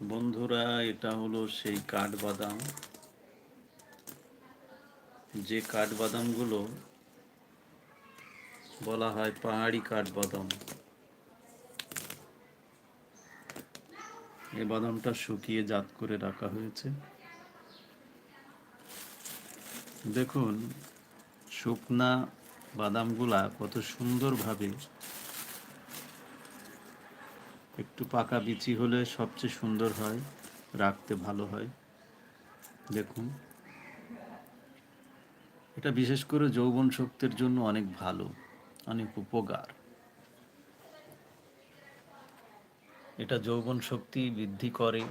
বন্ধুরা, এটা হলো সেই কাঠবাদাম। যে কাঠবাদামগুলো বলা হয় পাহাড়ি কাঠবাদাম এই বাদামটা শুকিয়ে জাত করে রাখা হয়েছে। দেখুন, শুকনা বাদামগুলা কত সুন্দরভাবে একটু পাকা বিচি হলে সবচেয়ে সুন্দর হয়, রাখতে ভালো হয়। দেখুন। এটা বিশেষ করে যৌবন শক্তির জন্য অনেক ভালো, অনেক উপকার। এটা যৌবন শক্তি বৃদ্ধি করে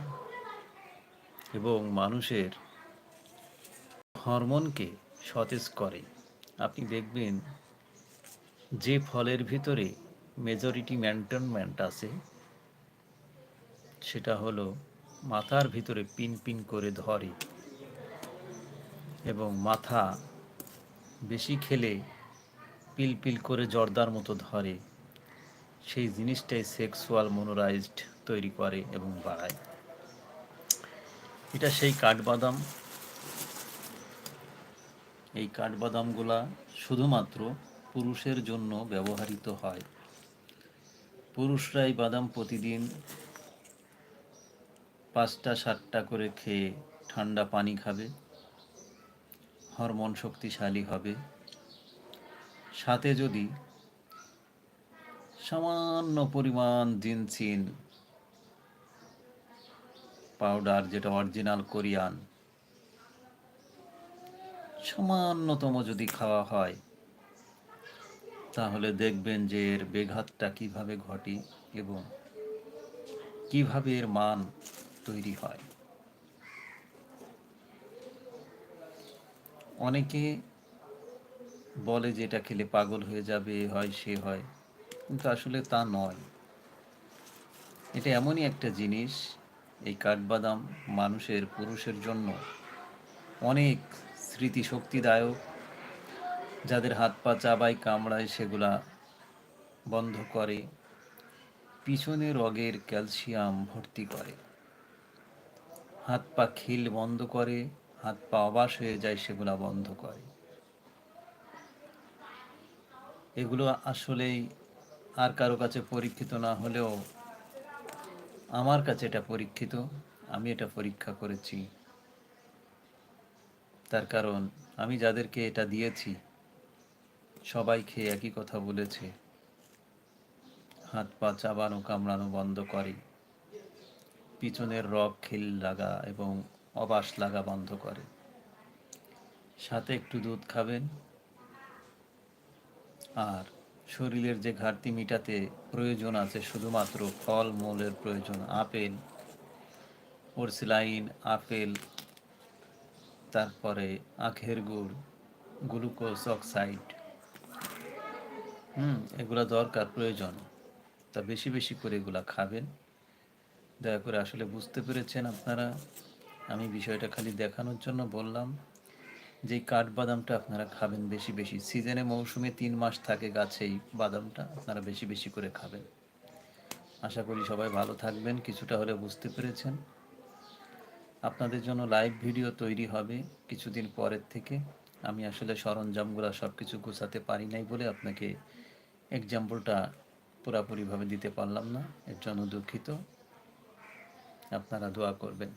এবং মানুষের হরমোনকে সতেজ করে। আপনি দেখবেন যে ফলের ভিতরে মেজরিটি ম্যান্টনমেন্ট আছে। সেটা হলো মাথার ভিতরে পিন পিন করে ধরে এবং মাথা বেশি খেলে পিল পিল করে জর্দার মতো ধরে। সেই জিনিসটাই সেক্সুয়াল মনোরাইজড তৈরি করে এবং বাড়ায়। এটা সেই কাঠবাদাম। এই কাঠবাদামগুলা শুধুমাত্র পুরুষের জন্য ব্যবহৃত হয়। পুরুষরাই বাদাম প্রতিদিন পাঁচটা, সাতটা করে খেয়ে ঠান্ডা পানি খাবে। হরমোন শক্তিশালী হবে। সাথে যদি সামান্য পরিমাণ জিনসিন, পাউডার যেটা অরিজিনাল কোরিয়ান, সামান্যতম যদি খাওয়া হয়, তাহলে দেখবেন যে এর বেঘাতটা কীভাবে ঘটে এবং কীভাবে এর মান তৈরি হয়। অনেকে বলে যে এটা খেলে পাগল হয়ে যাবে, হয় সে হয়, কিন্তু আসলে তা নয়। এটা এমনই একটা জিনিস, এই কাঠবাদাম মানুষের, পুরুষের জন্য অনেক স্মৃতিশক্তিদায়ক, যাদের হাত পা চাবাই কামড়ায় সেগুলা বন্ধ করে, পিছনে রগের ক্যালসিয়াম ভর্তি করে। হাত পা খিল বন্ধ করে, হাত পা অবাস হয়ে যায়, সেগুলা বন্ধ করে। এগুলো আসলেই আর কারও কাছে পরীক্ষিত না হলেও আমার কাছে এটা পরীক্ষিত, আমি এটা পরীক্ষা করেছি। তার কারণ, আমি যাদেরকে এটা দিয়েছি, সবাই খেয়ে একই কথা বলেছে। হাত পা চাবানো, কামড়ানো বন্ধ করে। পিছনের রগ খিল লাগা এবং অবাস লাগা বন্ধ করে। সাথে একটু দুধ খাবেন। আর শরীরের যে ঘাটতি মিটাতে প্রয়োজন আছে শুধুমাত্র ফল মূলের প্রয়োজন। আপেল ওরসিলাইন আপেল, তারপরে আখের গুড়, গ্লুকোজ অক্সাইড। হুম, এগুলো দরকার, প্রয়োজন। তা বেশি বেশি করে এগুলা খাবেন। দয়া করে আসলে বুঝতে পেরেছেন আপনারা। আমি বিষয়টা খালি দেখানোর জন্য বললাম যে কাঠবাদামটা আপনারা খাবেন বেশি বেশি। সিজনে মৌসুমে তিন মাস থাকে গাছেই বাদামটা, আপনারা বেশি বেশি করে খাবেন। আশা করি সবাই ভালো থাকবেন, কিছুটা হলে বুঝতে পেরেছেন। আপনাদের জন্য লাইভ ভিডিও তৈরি হবে কিছুদিন পরের থেকে। আমি আসলে সরঞ্জামগুলো সব কিছু গোছাতে পারি নাই বলে আপনাকে এক্সাম্পলটা পুরাপুরিভাবে দিতে পারলাম না, এর জন্য দুঃখিত। আপনারা দোয়া করবেন।